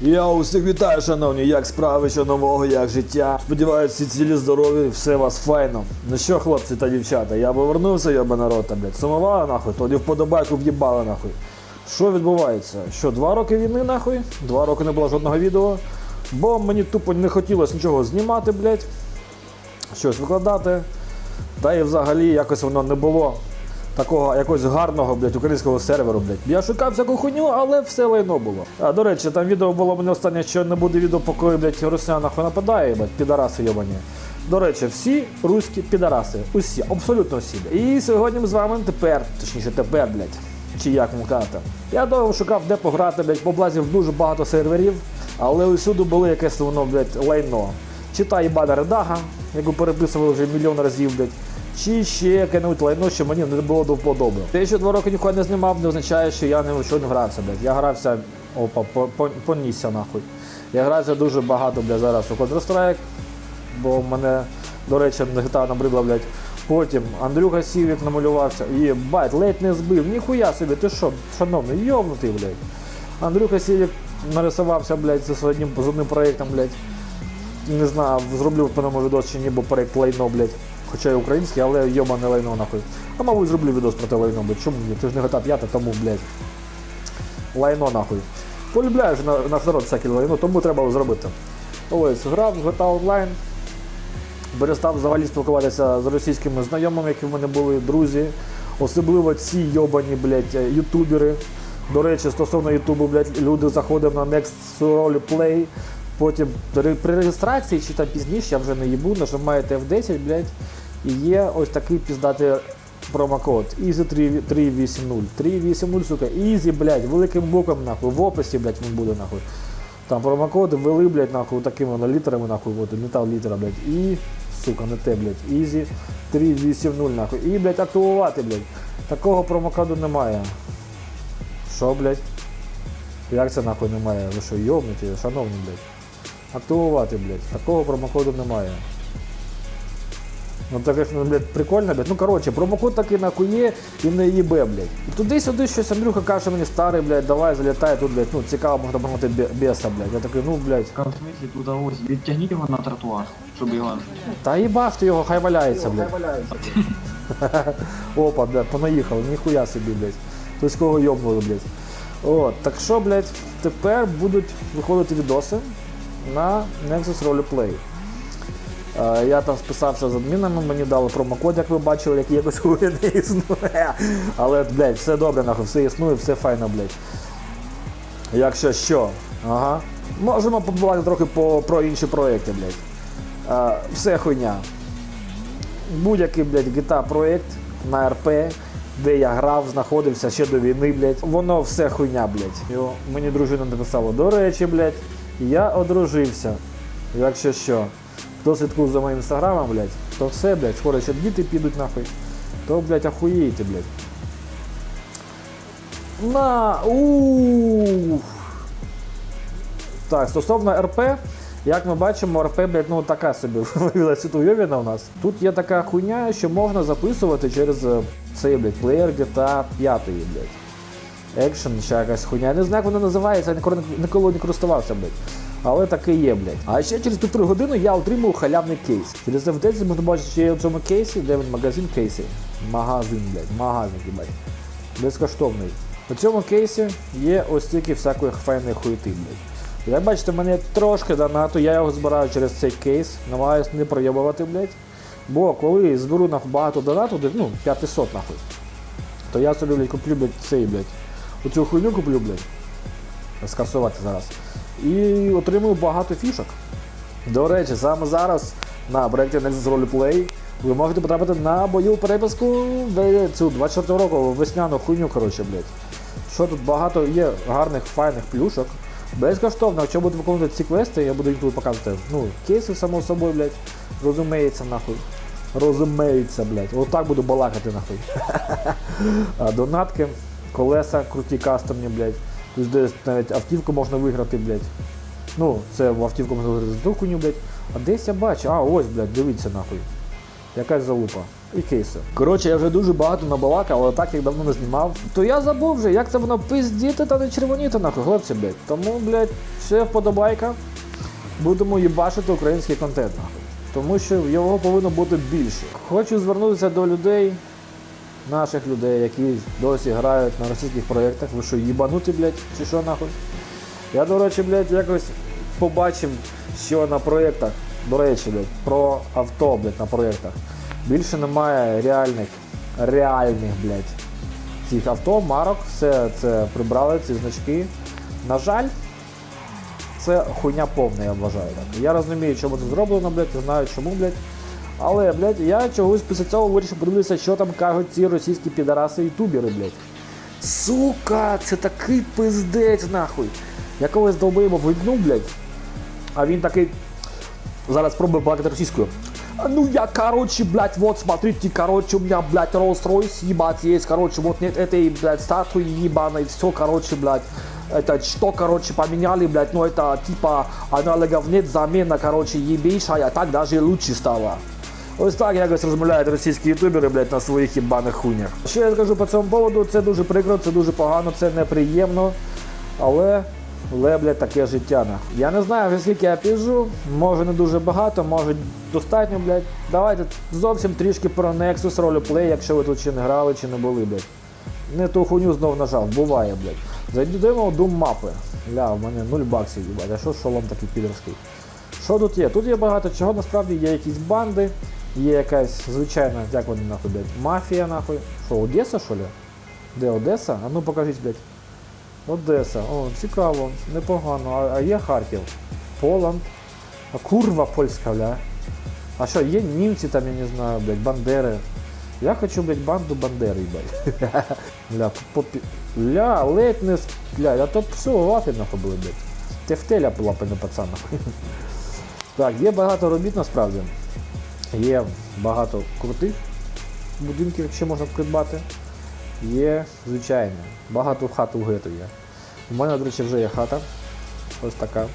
Я усіх вітаю, шановні, як справи, що нового, як життя. Сподіваюся, всі цілі здорові, все вас файно. Ну що, хлопці та дівчата, я повернувся, йоба народ, там, блядь. Сумували нахуй, тоді вподобайку в'їбали нахуй. Що відбувається? Що, два роки війни нахуй? Два роки не було жодного відео. Бо мені тупо не хотілося нічого знімати, блядь. Щось викладати. Та і взагалі якось воно не було такого якогось гарного блядь, українського серверу. Блядь. Я шукав всяку хуйню, але все лайно було. А до речі, там відео було мене останнє, що не буде відео, поки блядь, Русня нахуй нападає, блядь, підараси йобані. До речі, всі руські підараси. Усі, абсолютно всі. І сьогодні ми з вами тепер, точніше тепер, блядь. Чи як казати. Я довго шукав, де пограти, блядь, поблазив дуже багато серверів, але усюди було якесь воно, блядь, лайно. Чи та їбана редага, яку переписували вже мільйон разів, блядь. Чи ще яке-небудь лайно, що мені не було до вподоби. Те, що два роки ніколи не знімав, не означає, що я ні в що не грався, блядь. Я грався, опа, по- по- понісся нахуй. Я грався дуже багато, блядь, зараз у Counter-Strike, бо в мене, до речі, гітара набридла, блядь. Потім Андрюха Сівік намалювався. Єбать, ледь не збив. Ніхуя собі, ти що, шановний, йовнутий, блядь. Андрюха Сівік нарисувався, блядь, зі своїм з одним проєктом, блядь. Не знаю, зроблю по ньому відос чи ні, бо проєкт лайно, блядь. Хоча й український, але йобане лайно нахуй. А мабуть зроблю відос про те лайно, блядь. Чому ні? Ти ж не GTA 5, тому, блядь. Лайно нахуй. Полюбляєш наш народ всяке лайно, тому треба зробити. Ось, грав з GTA Online. Перестав взагалі спілкуватися з російськими знайомими, які в мене були друзі. Особливо ці йобані, блядь, е, ютубери. До речі, стосовно Ютубу, блядь, люди заходили на Next Role Play. Потім при реєстрації чи там пізніше, я вже не їбу, нажимаєте F10, блядь, і є ось такий піздатий промокод Easy 380. 380, сука, Easy, блядь, великим боком, нахуй, в описі, блядь, він буде, нахуй. Там промокод ввели, блядь, нахуй, такими воно літерами, нахуй, от, метал літера, блядь, і, сука, не те, блядь, Easy 380, нахуй. І, блядь, активувати, блядь. Такого промокоду немає. Що, блядь? Як це нахуй немає? Ви що, йобнуті, шановні, блядь? Активувати, блядь. Такого промокоду немає. Ну так ну, блядь, прикольно, блядь. Ну коротше, промокод такий нахуй є і не їбе, блядь. І туди-сюди щось Андрюха каже мені старий, блядь, давай залітай тут, блядь, ну цікаво можна помогти беса, блядь. Я такий, ну, блядь. В смысле, тут ось, відтягніть його на тротуар, щоб його... Та їбаш ти його, хай валяється, блядь. Опа, блядь, понаїхав, ніхуя собі, блядь. Хтось кого йобнули, блядь. От, так що, блядь, тепер будуть виходити відоси на Nexus Roleplay. Е, Я там списався з адмінами, мені дали промокод, як ви бачили, який якось хуй не існує. Але, блядь, все добре, нахуй, все існує, все файно, блядь. Якщо що, ага. Можемо побувати трохи по, про інші проекти, блядь. Е, все хуйня. Будь-який, блядь, GTA проект на РП, де я грав, знаходився ще до війни, блядь. Воно все хуйня, блядь. Його мені дружина написала. До речі, блядь, я одружився. Якщо що. Хто слідкує за моїм інстаграмом, блядь, то все, блядь, скоро ще діти підуть нахуй. То, блядь, охуєєте, блядь. На ух. Так, стосовно РП, як ми бачимо, РП, блядь, ну така собі виявилася уйовіна у нас. Тут є така хуйня, що можна записувати через е, цей, блядь, плеєр GTA 5, блядь. Екшен, ще якась хуйня. Я не знаю, як воно називається, я ніколи не користувався, блядь. Але таке є, блядь. А ще через півтори години я отримав халявний кейс. Через FD можна бачити, що є у цьому кейсі, де він магазин кейсі. Магазин, блядь, магазин, блядь. Безкоштовний. У цьому кейсі є ось тільки всякої файної хуйти, блядь. Як бачите, в мене трошки донату, я його збираю через цей кейс, намагаюсь не проєбувати, блядь. Бо коли зберу нахуй багато донату, ну, 500 нахуй, то я собі, блядь, куплю, блядь, цей, блядь. Оцю хуйню куплю, блядь. Скасувати зараз. І отримую багато фішок. До речі, саме зараз на проєкті Nexus Roleplay ви можете потрапити на бойову переписку цю 24 року весняну хуйню, коротше, блядь. Що тут багато є гарних, файних плюшок. Безкоштовно, якщо буду виконувати ці квести, я буду їх тут показувати. Ну, кейси, само собою, блядь. Розуміється, нахуй. Розуміється, блядь. Отак буду балакати, нахуй. Донатки, колеса, круті кастомні, блядь. Тут десь навіть автівку можна виграти, блядь. Ну, це в автівку можна виграти ту хуйню, блядь. А десь я бачу, а ось, блядь, дивіться нахуй. Якась залупа. і кейси. Коротше, я вже дуже багато набалакав, але так як давно не знімав. То я забув вже, як це воно пиздіти та не червоніти нахуй, хлопці, блядь. Тому, блядь, ще вподобайка. Будемо їбашити український контент нахуй. Тому що його повинно бути більше. Хочу звернутися до людей, наших людей, які досі грають на російських проєктах. Ви що, їбанути, блядь, чи що нахуй? Я, до речі, блядь, якось побачив, що на проєктах, до речі, блядь, про авто, блядь, на проєктах. Більше немає реальних, реальних, блядь, цих авто, марок, все це прибрали, ці значки. На жаль, це хуйня повна, я вважаю. Так. Я розумію, чому це зроблено, блядь, я знаю чому, блядь. Але, блядь, я чогось після цього вирішив подивитися, що там кажуть ці російські підараси ютубери, блядь. Сука, це такий пиздець, нахуй. Я когось долбоєбо вигнув, блядь. А він такий. Зараз спробую балакати російською. А Ну я, короче, блядь, вот смотрите, короче, у меня, блядь, Rolls-Royce, ебать, есть, короче, вот нет этой, блядь, статуи ебаной, все, короче, блядь, это что, короче, поменяли, блядь, ну это типа аналогов нет, замена, короче, ебейшая, так даже лучше стало. Ось так якось розмовляють російські ютубери, блядь, на своїх їбаних хуйнях. Що я скажу по цьому поводу, це дуже прикро, це дуже погано, це неприємно, але, але, блядь, таке життя. нахуй. Я не знаю, вже скільки я піжу, може не дуже багато, може достатньо, блядь. Давайте зовсім трішки про Nexus Roleplay, якщо ви тут ще не грали чи не були, блядь. Не ту хуйню знов нажав, буває, блядь. Зайдемо в Doom мапи. Ля, у мене 0 баксів, їбать, а що шолом такий підерський? Що тут є? Тут є багато чого, насправді є якісь банди, є якась звичайна, як вони нахуй, блядь, мафія нахуй. Що, Одеса, що ли? Де Одеса? А ну покажіть, блядь. Одеса. О, цікаво, непогано. А, а є Харків. Поланд. А курва польська, бля. А що, є німці там, я не знаю, блядь, бандери. Я хочу, блядь, банду бандери, блядь. Бля, попі... Ля, ледь не... Бля, я то все лафи нахуй були, блядь. Тефтеля була не пацан, нахуй. Так, є багато робіт насправді. Є багато крутих будинків, якщо можна придбати. Є, звичайно, багато хат у гетто є. У мене, до речі, вже є хата. Ось така.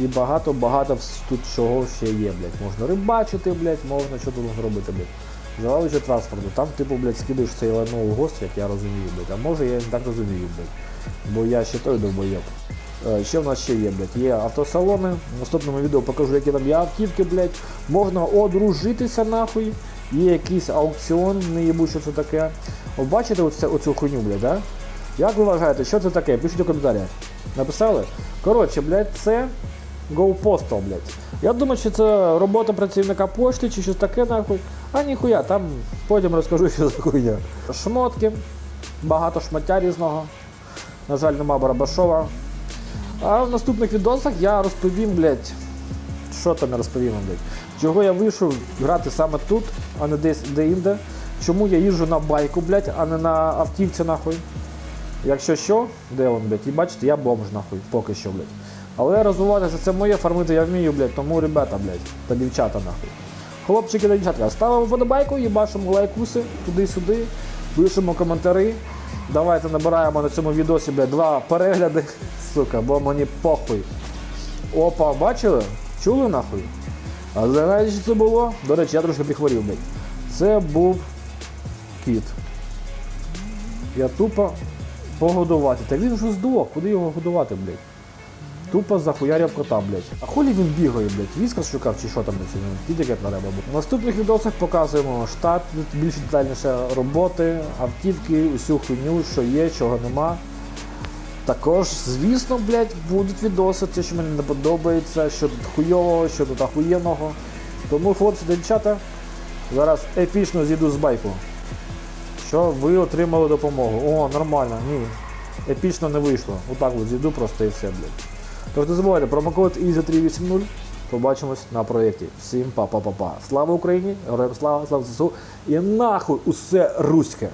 І багато-багато тут чого ще є, блядь. Можна рибачити, блядь, можна що тут зробити, блядь. Завалюючи транспорту. Там, типу, блядь, скидаєш цей лайно у гост, як я розумію, блядь. А може я не так розумію, блядь. Бо я ще той довбойоб. Е, Що в нас ще є, блядь? Є автосалони. В наступному відео покажу, які там є автівки, блядь. Можна одружитися нахуй. Є якийсь аукціон, не їбу, що це таке. Бачите оце, оцю хуйню, блядь, да? Як ви вважаєте, що це таке? Пишіть у коментарях. Написали? Коротше, блядь, це GoPostal, блядь. Я думаю, що це робота працівника пошти чи щось таке нахуй. А ніхуя, там потім розкажу, що за хуйня. Шмотки, багато шмаття різного. На жаль, нема Барабашова. А в наступних відосах я розповім, блядь, що там я розповім, блядь. Чого я вийшов грати саме тут, а не десь де-інде. Чому я їжджу на байку, блядь, а не на автівці, нахуй. Якщо що, де он, блядь, і бачите, я бомж, нахуй, поки що, блядь. Але розвиватися це моє, фармити я вмію, блядь, тому ребята, блядь, та дівчата, нахуй. Хлопчики та дівчатка, ставимо вподобайку, їбашимо лайкуси туди-сюди, пишемо коментарі. Давайте набираємо на цьому відосі, блядь, два перегляди, сука, бо мені похуй. Опа, бачили? Чули нахуй? А знаєте, що це було? До речі, я трошки підхворів, блядь. Це був кіт. Я тупо погодувати. Та він вже здох, куди його годувати, блядь? Тупо захуярив кота, блядь. А хулі він бігає, блядь? Віскас шукав чи що там на цьому? Підикет треба бути. В наступних відосах показуємо штат, більш детальніше роботи, автівки, усю хуйню, що є, чого нема. Також, звісно, блядь, будуть відоси, те, що мені не подобається, що тут хуйового, що тут ахуєнного. Тому, хлопці та дівчата, зараз епічно зійду з байку. Що ви отримали допомогу. О, нормально, ні. Епічно не вийшло. Отак от зійду просто і все, блядь. Тож не забувайте, промокод EASY380. Побачимось на проєкті. Всім па-па-па-па. Слава Україні! Героям слава, слава ЗСУ і нахуй усе руське!